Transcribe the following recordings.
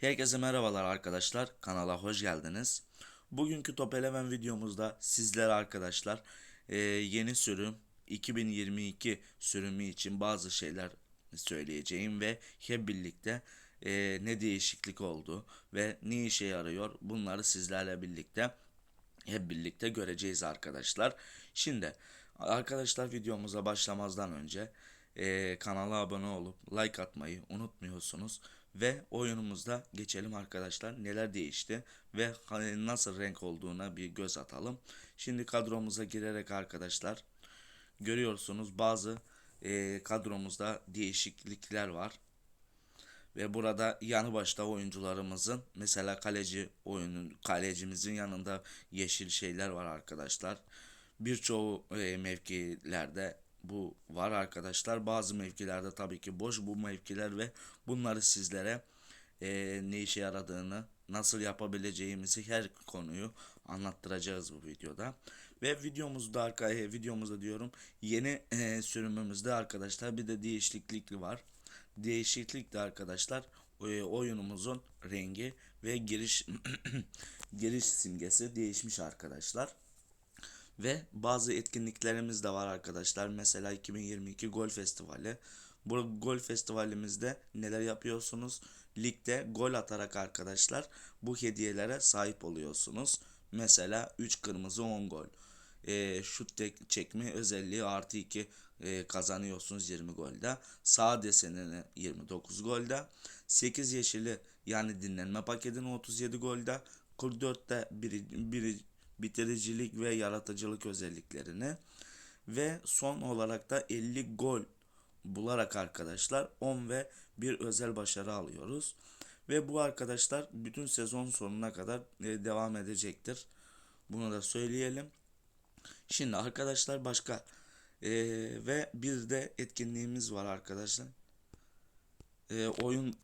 Herkese merhabalar arkadaşlar. Kanala hoş geldiniz. Bugünkü Top Eleven videomuzda sizlere arkadaşlar e, yeni sürüm 2022 sürümü için bazı şeyler söyleyeceğim ve hep birlikte e, ne değişiklik oldu ve ne işe yarıyor bunları sizlerle birlikte hep birlikte göreceğiz arkadaşlar. Şimdi arkadaşlar videomuza başlamazdan önce e, kanala abone olup like atmayı unutmuyorsunuz. Ve oyunumuzda geçelim arkadaşlar. Neler değişti ve hani nasıl renk olduğuna bir göz atalım. Şimdi kadromuza girerek arkadaşlar görüyorsunuz bazı e, kadromuzda değişiklikler var. Ve burada yanı başta oyuncularımızın mesela kaleci oyunun kalecimizin yanında yeşil şeyler var arkadaşlar. Birçoğu e, mevkilerde bu var arkadaşlar. Bazı mevkilerde tabii ki boş bu mevkiler ve bunları sizlere e, ne işe yaradığını, nasıl yapabileceğimizi her konuyu anlattıracağız bu videoda. Ve videomuzda arkaya videomuzda diyorum yeni e, sürümümüzde arkadaşlar bir de değişiklik var. Değişiklik de arkadaşlar e, oyunumuzun rengi ve giriş giriş simgesi değişmiş arkadaşlar. Ve bazı etkinliklerimiz de var arkadaşlar. Mesela 2022 Gol Festivali. Bu gol festivalimizde neler yapıyorsunuz? Ligde gol atarak arkadaşlar bu hediyelere sahip oluyorsunuz. Mesela 3 kırmızı 10 gol. E, şut çekme özelliği artı 2 e, kazanıyorsunuz 20 golde. Sağ desenini 29 golde. 8 yeşili yani dinlenme paketini 37 golde. 44'te biri, biri, bitiricilik ve yaratıcılık özelliklerini ve son olarak da 50 gol bularak arkadaşlar 10 ve bir özel başarı alıyoruz. Ve bu arkadaşlar bütün sezon sonuna kadar e, devam edecektir. Bunu da söyleyelim. Şimdi arkadaşlar başka e, ve bir de etkinliğimiz var arkadaşlar. E, oyun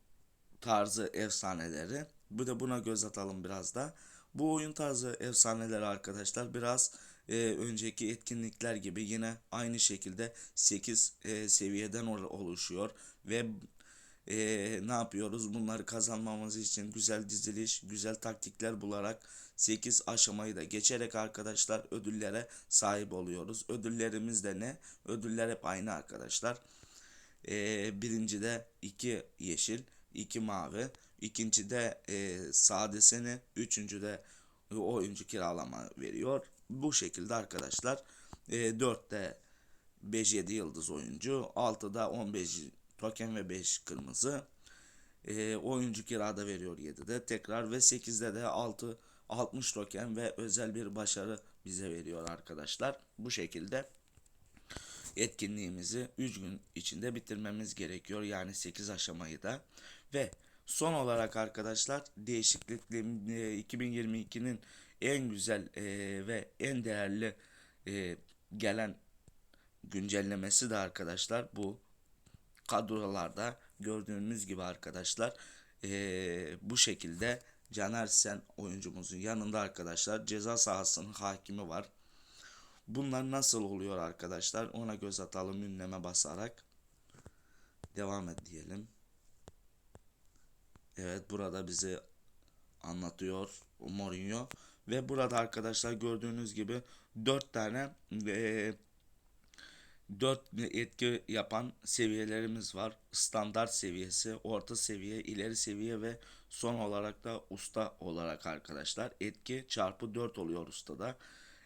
tarzı efsaneleri. Bu da buna göz atalım biraz da. Bu oyun tarzı efsaneler arkadaşlar biraz e, önceki etkinlikler gibi yine aynı şekilde 8 e, seviyeden oluşuyor ve e, ne yapıyoruz? Bunları kazanmamız için güzel diziliş, güzel taktikler bularak 8 aşamayı da geçerek arkadaşlar ödüllere sahip oluyoruz. Ödüllerimiz de ne? Ödüller hep aynı arkadaşlar. E, birincide 2 yeşil, 2 mavi, ikincide e, sadesini, üçüncüde oyuncu kiralama veriyor. Bu şekilde arkadaşlar e, 4'te 5-7 yıldız oyuncu, 6'da 15 token ve 5 kırmızı. E, oyuncu kirada veriyor 7'de tekrar ve 8'de de 6 60 token ve özel bir başarı bize veriyor arkadaşlar. Bu şekilde etkinliğimizi 3 gün içinde bitirmemiz gerekiyor. Yani 8 aşamayı da ve son olarak arkadaşlar değişiklikle 2022'nin en güzel e, ve en değerli e, gelen güncellemesi de arkadaşlar bu kadrolarda gördüğünüz gibi arkadaşlar e, bu şekilde Caner Sen oyuncumuzun yanında arkadaşlar ceza sahasının hakimi var. Bunlar nasıl oluyor arkadaşlar? Ona göz atalım ünleme basarak. Devam et diyelim. Evet burada bizi anlatıyor Mourinho. Ve burada arkadaşlar gördüğünüz gibi 4 tane e, 4 etki yapan seviyelerimiz var. Standart seviyesi, orta seviye, ileri seviye ve son olarak da usta olarak arkadaşlar. Etki çarpı 4 oluyor ustada.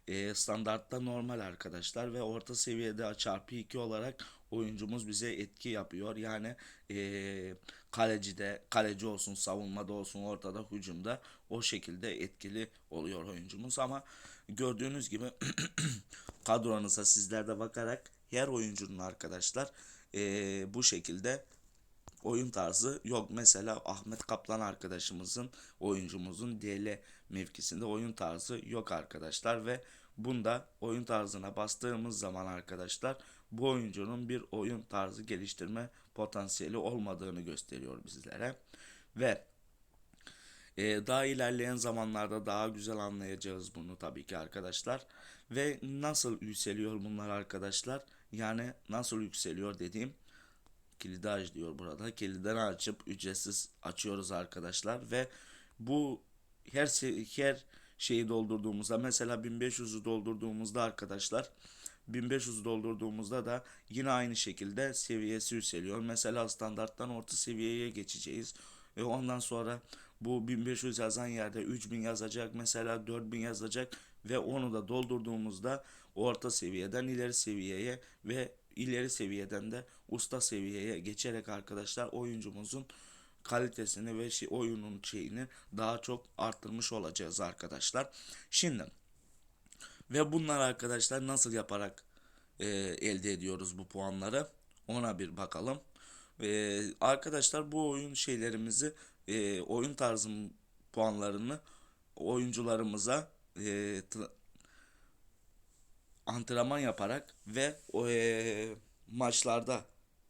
E, standartta normal arkadaşlar ve orta seviyede çarpı 2 olarak oyuncumuz bize etki yapıyor. Yani e, kalecide, kaleci olsun, savunmada olsun, ortada, hücumda o şekilde etkili oluyor oyuncumuz. Ama gördüğünüz gibi kadronuza sizler de bakarak her oyuncunun arkadaşlar e, bu şekilde oyun tarzı yok. Mesela Ahmet Kaplan arkadaşımızın oyuncumuzun DL mevkisinde oyun tarzı yok arkadaşlar ve bunda oyun tarzına bastığımız zaman arkadaşlar bu oyuncunun bir oyun tarzı geliştirme potansiyeli olmadığını gösteriyor bizlere ve ee, daha ilerleyen zamanlarda daha güzel anlayacağız bunu tabii ki arkadaşlar. Ve nasıl yükseliyor bunlar arkadaşlar? Yani nasıl yükseliyor dediğim kilidi aç diyor burada. Kilidini açıp ücretsiz açıyoruz arkadaşlar ve bu her her şeyi doldurduğumuzda mesela 1500'ü doldurduğumuzda arkadaşlar 1500 doldurduğumuzda da yine aynı şekilde seviyesi yükseliyor. Mesela standarttan orta seviyeye geçeceğiz. Ve ondan sonra bu 1500 yazan yerde 3000 yazacak mesela 4000 yazacak ve onu da doldurduğumuzda orta seviyeden ileri seviyeye ve ileri seviyeden de usta seviyeye geçerek arkadaşlar oyuncumuzun kalitesini ve şey, oyunun şeyini daha çok arttırmış olacağız arkadaşlar. Şimdi ve bunlar arkadaşlar nasıl yaparak e, elde ediyoruz bu puanları ona bir bakalım. E, arkadaşlar bu oyun şeylerimizi e, oyun tarzım puanlarını oyuncularımıza e, antrenman yaparak ve e, maçlarda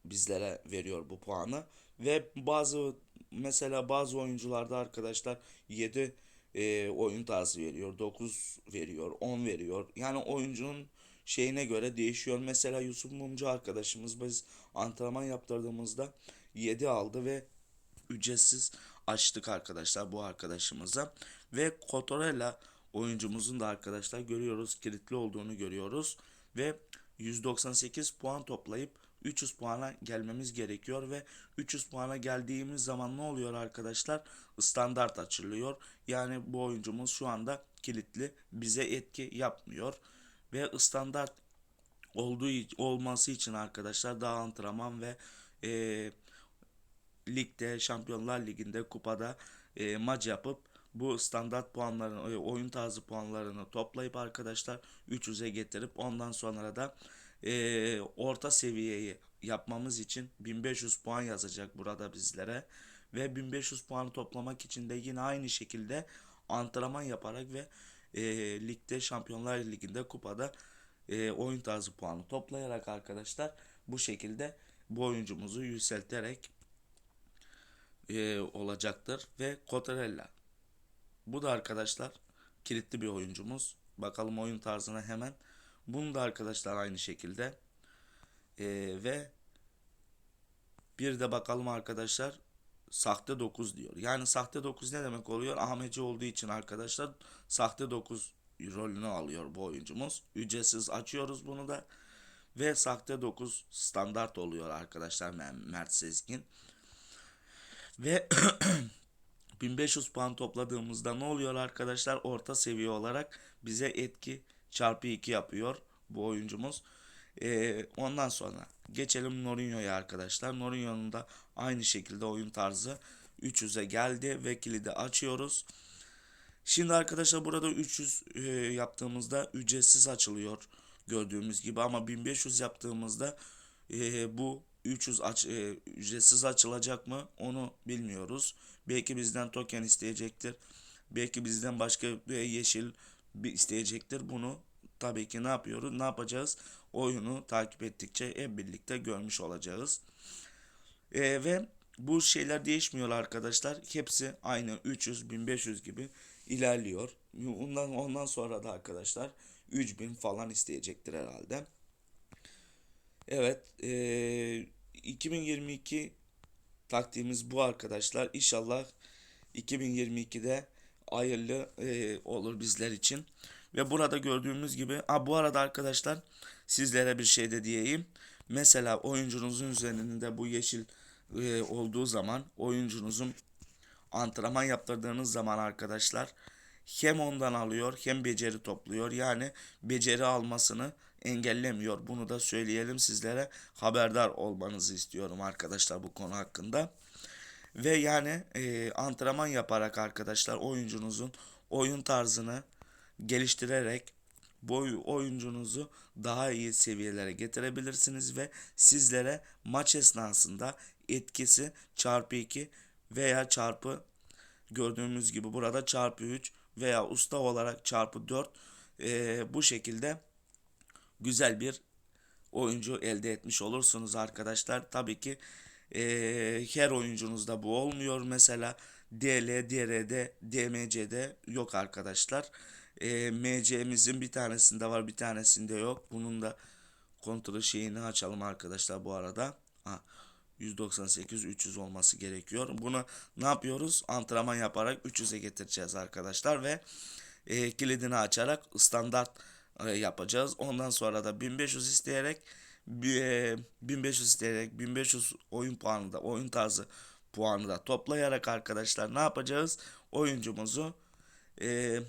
bizlere veriyor bu puanı ve bazı mesela bazı oyuncularda arkadaşlar 7 e, oyun tarzı veriyor 9 veriyor 10 veriyor. Yani oyuncunun şeyine göre değişiyor. Mesela Yusuf Mumcu arkadaşımız biz antrenman yaptırdığımızda 7 aldı ve ücretsiz açtık arkadaşlar bu arkadaşımıza. Ve Cotorella oyuncumuzun da arkadaşlar görüyoruz kilitli olduğunu görüyoruz. Ve 198 puan toplayıp 300 puana gelmemiz gerekiyor ve 300 puana geldiğimiz zaman ne oluyor arkadaşlar? Standart açılıyor. Yani bu oyuncumuz şu anda kilitli bize etki yapmıyor ve standart olduğu olması için arkadaşlar daha antrenman ve eee ligde, Şampiyonlar Ligi'nde, kupada e, maç yapıp bu standart puanlarını, e, oyun tarzı puanlarını toplayıp arkadaşlar 300'e getirip ondan sonra da e, orta seviyeyi yapmamız için 1500 puan yazacak burada bizlere ve 1500 puanı toplamak için de yine aynı şekilde antrenman yaparak ve e, ligde Şampiyonlar Ligi'nde kupada e, oyun tarzı puanı toplayarak arkadaşlar bu şekilde bu oyuncumuzu yükselterek e, olacaktır ve Cotarella. Bu da arkadaşlar kilitli bir oyuncumuz. Bakalım oyun tarzına hemen. Bunu da arkadaşlar aynı şekilde. E, ve bir de bakalım arkadaşlar sahte 9 diyor. Yani sahte 9 ne demek oluyor? Ahmetçi olduğu için arkadaşlar sahte 9 rolünü alıyor bu oyuncumuz. Ücretsiz açıyoruz bunu da. Ve sahte 9 standart oluyor arkadaşlar Mert Sezgin. Ve 1500 puan topladığımızda ne oluyor arkadaşlar? Orta seviye olarak bize etki çarpı 2 yapıyor bu oyuncumuz. Ee, ondan sonra geçelim Norinho'ya arkadaşlar. Norinho'nun da aynı şekilde oyun tarzı 300'e geldi ve kilidi açıyoruz. Şimdi arkadaşlar burada 300 e, yaptığımızda ücretsiz açılıyor gördüğümüz gibi ama 1500 yaptığımızda e, bu 300 aç, e, ücretsiz açılacak mı onu bilmiyoruz. Belki bizden token isteyecektir. Belki bizden başka bir yeşil isteyecektir. Bunu tabii ki ne yapıyoruz? Ne yapacağız? Oyunu takip ettikçe hep birlikte görmüş olacağız. E, ve bu şeyler değişmiyor arkadaşlar. Hepsi aynı 300 1500 gibi ilerliyor. Ondan ondan sonra da arkadaşlar 3000 falan isteyecektir herhalde. Evet, eee 2022 taktiğimiz bu arkadaşlar. İnşallah 2022'de hayırlı eee, olur bizler için. Ve burada gördüğümüz gibi, ha bu arada arkadaşlar sizlere bir şey de diyeyim. Mesela oyuncunuzun üzerinde bu yeşil eee, olduğu zaman oyuncunuzun antrenman yaptırdığınız zaman arkadaşlar hem ondan alıyor hem beceri topluyor. Yani beceri almasını engellemiyor. Bunu da söyleyelim sizlere haberdar olmanızı istiyorum arkadaşlar bu konu hakkında. Ve yani e, antrenman yaparak arkadaşlar oyuncunuzun oyun tarzını geliştirerek bu oyuncunuzu daha iyi seviyelere getirebilirsiniz ve sizlere maç esnasında etkisi çarpı 2 veya çarpı gördüğümüz gibi burada çarpı 3 veya usta olarak çarpı 4 e, bu şekilde güzel bir oyuncu elde etmiş olursunuz arkadaşlar. Tabii ki e, her oyuncunuzda bu olmuyor. Mesela DL, DR'de, DMC'de yok arkadaşlar. E, MC'mizin bir tanesinde var bir tanesinde yok. Bunun da kontrol şeyini açalım arkadaşlar bu arada. Ha, 198 300 olması gerekiyor. Bunu ne yapıyoruz? Antrenman yaparak 300'e getireceğiz arkadaşlar ve e, kilidini açarak standart e, yapacağız. Ondan sonra da 1500 isteyerek 1500 isteyerek 1500 oyun puanı da oyun tarzı puanı da toplayarak arkadaşlar ne yapacağız? Oyuncumuzu e,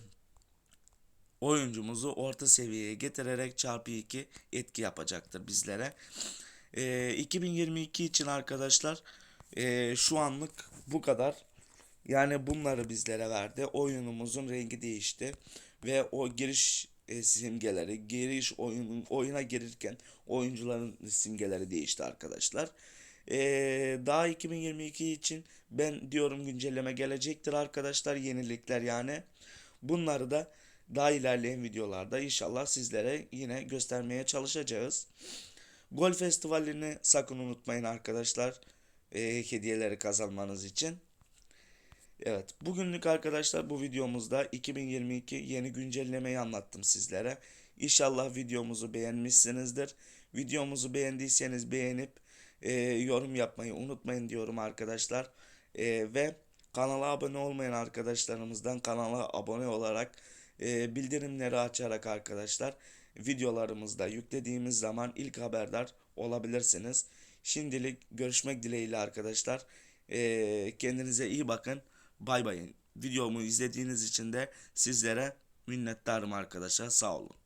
oyuncumuzu orta seviyeye getirerek çarpı 2 etki yapacaktır bizlere. E, 2022 için arkadaşlar e, şu anlık bu kadar. Yani bunları bizlere verdi. Oyunumuzun rengi değişti ve o giriş e, simgeleri, giriş oyunun oyuna girirken oyuncuların simgeleri değişti arkadaşlar. E, daha 2022 için ben diyorum güncelleme gelecektir arkadaşlar. Yenilikler yani. Bunları da daha ilerleyen videolarda inşallah sizlere yine göstermeye çalışacağız. Gol Festivali'ni sakın unutmayın arkadaşlar. E, hediyeleri kazanmanız için. Evet, bugünlük arkadaşlar bu videomuzda 2022 yeni güncellemeyi anlattım sizlere. İnşallah videomuzu beğenmişsinizdir. Videomuzu beğendiyseniz beğenip e, yorum yapmayı unutmayın diyorum arkadaşlar. E, ve kanala abone olmayan arkadaşlarımızdan kanala abone olarak e, bildirimleri açarak arkadaşlar videolarımızda yüklediğimiz zaman ilk haberdar olabilirsiniz. Şimdilik görüşmek dileğiyle arkadaşlar. E, kendinize iyi bakın. Bay bay. Videomu izlediğiniz için de sizlere minnettarım arkadaşlar. Sağ olun.